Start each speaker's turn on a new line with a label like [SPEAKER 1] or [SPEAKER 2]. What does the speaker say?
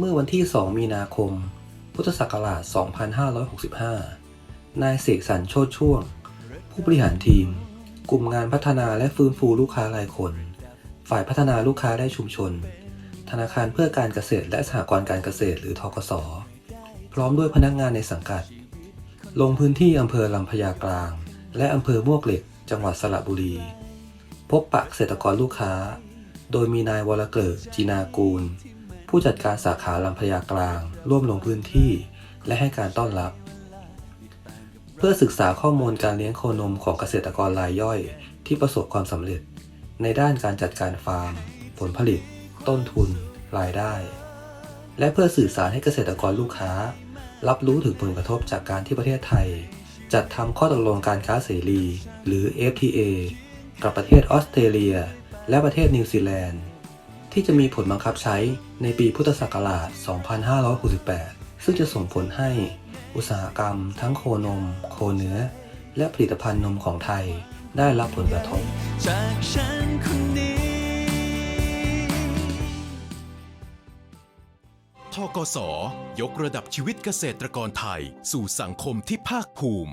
[SPEAKER 1] เมื่อวันที่ 2 มีนาคม พุทธศักราช 2565 นายเสกสรรโชติช่วง ผู้บริหารทีม กลุ่มงานพัฒนาและฟื้นฟูลูกค้ารายคน ฝ่ายพัฒนาลูกค้าได้ชุมชน ธนาคารเพื่อการเกษตรและสหกรณ์การเกษตรหรือทกส พร้อมด้วยพนักงานในสังกัด ลงพื้นที่อำเภอลำพญากลาง และอำเภอมวกเหล็ก จังหวัดสระบุรี พบปะเกษตรกรลูกค้า โดยมีนายวรเกิดจีนากูล ผู้จัดการสาขาลำพญากลาง ร่วมลงพื้นที่ และให้การต้อนรับ เพื่อศึกษาข้อมูลการเลี้ยงโคนมของเกษตรกรรายย่อย ที่ประสบความสำเร็จ ในด้านการจัดการฟาร์ม ผลผลิต ต้นทุน รายได้ และเพื่อสื่อสารให้เกษตรกรลูกค้า รับรู้ถึงผลกระทบจากการที่ประเทศไทย จัดทำข้อตกลงการค้าเสรี หรือ FTA กับประเทศออสเตรเลีย และประเทศนิวซีแลนด์ ที่จะมีผลบังคับใช้ในปีพุทธศักราช 2568 ซึ่งจะส่งผลให้อุตสาหกรรม ทั้งโคนม โคเนื้อ และผลิตภัณฑ์นมของไทยได้รับผลกระทบ
[SPEAKER 2] จากฉันคนนี้
[SPEAKER 3] ทกสยกระดับชีวิตเกษตรกรไทย สู่สังคมที่ภาคภูมิ